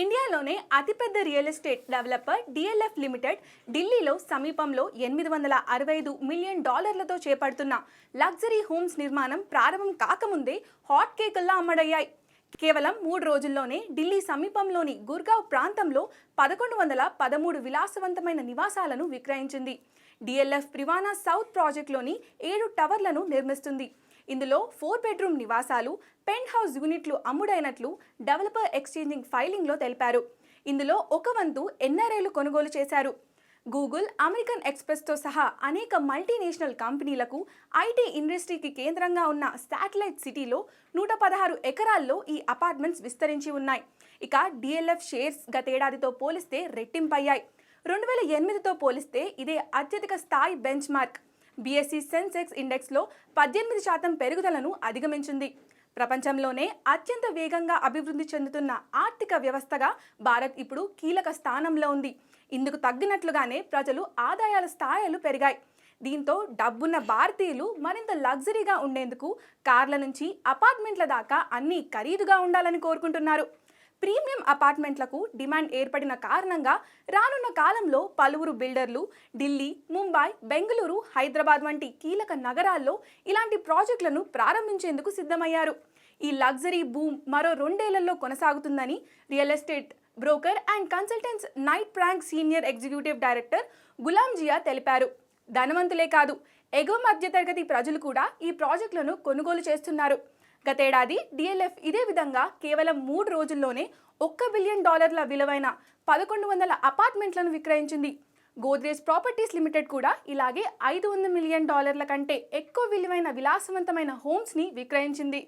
ఇండియాలోనే అతిపెద్ద real estate developer DLF limited ఢిల్లీలో సమీపంలో ఎనిమిది వందల అరవై ఐదు మిలియన్ డాలర్లతో చేపడుతున్న లగ్జరీ హోమ్స్ నిర్మాణం ప్రారంభం కాకముందే హాట్ కేకుల్లా అమ్మడయ్యాయి. కేవలం మూడు రోజుల్లోనే ఢిల్లీ సమీపంలోని గుర్గావ్ ప్రాంతంలో పదకొండు వందల పదమూడు విలాసవంతమైన నివాసాలను విక్రయించింది. డిఎల్ఎఫ్ ప్రివానా సౌత్ ప్రాజెక్టులోని ఏడు టవర్లను నిర్మిస్తుంది. ఇందులో ఫోర్ బెడ్రూమ్ నివాసాలు పెంట్ హౌస్ యూనిట్లు అమ్ముడైనట్లు డెవలపర్ ఎక్స్చేంజింగ్ ఫైలింగ్లో తెలిపారు. ఇందులో ఒక వంతు ఎన్ఆర్ఐలు కొనుగోలు చేశారు. గూగుల్ అమెరికన్ ఎక్స్ప్రెస్తో సహా అనేక మల్టీనేషనల్ కంపెనీలకు ఐటీ ఇండస్ట్రీకి కేంద్రంగా ఉన్న శాటిలైట్ సిటీలో నూట పదహారు ఎకరాల్లో ఈ అపార్ట్మెంట్స్ విస్తరించి ఉన్నాయి. ఇక డిఎల్ఎఫ్ షేర్స్ గతేడాదితో పోలిస్తే రెట్టింపయ్యాయి. రెండు వేల ఎనిమిదితో పోలిస్తే ఇదే అత్యధిక స్థాయి బెంచ్ మార్క్ బీఎస్సీ సెన్సెక్స్ ఇండెక్స్లో పద్దెనిమిది శాతం పెరుగుదలను అధిగమించింది. ప్రపంచంలోనే అత్యంత వేగంగా అభివృద్ధి చెందుతున్న ఆర్థిక వ్యవస్థగా భారత్ ఇప్పుడు కీలక స్థానంలో ఉంది. ఇందుకు తగ్గినట్లుగానే ప్రజలు ఆదాయాల స్థాయిలు పెరిగాయి. దీంతో డబ్బున్న భారతీయులు మరింత లగ్జరీగా ఉండేందుకు కార్ల నుంచి అపార్ట్మెంట్ల దాకా అన్నీ ఖరీదుగా ఉండాలని కోరుకుంటున్నారు. ప్రీమియం అపార్ట్మెంట్లకు డిమాండ్ ఏర్పడిన కారణంగా రానున్న కాలంలో పలువురు బిల్డర్లు ఢిల్లీ ముంబై బెంగళూరు హైదరాబాద్ వంటి కీలక నగరాల్లో ఇలాంటి ప్రాజెక్టులను ప్రారంభించేందుకు సిద్ధమయ్యారు. ఈ లగ్జరీ బూమ్ మరో రెండేళ్ళలో కొనసాగుతుందని real estate broker and consultants Knight Frank senior executive director Gulam Zia తెలిపారు. ధనవంతులే కాదు ఎగువ మధ్యతరగతి ప్రజలు కూడా ఈ ప్రాజెక్టులను కొనుగోలు చేస్తున్నారు. గతేడాది డిఎల్ఎఫ్ ఇదే విధంగా కేవలం మూడు రోజుల్లోనే ఒక్క బిలియన్ డాలర్ల విలువైన పదకొండు వందల అపార్ట్మెంట్లను విక్రయించింది. గోద్రేజ్ ప్రాపర్టీస్ లిమిటెడ్ కూడా ఇలాగే ఐదు వందల మిలియన్ డాలర్ల కంటే ఎక్కువ విలువైన విలాసవంతమైన హోమ్స్ని విక్రయించింది.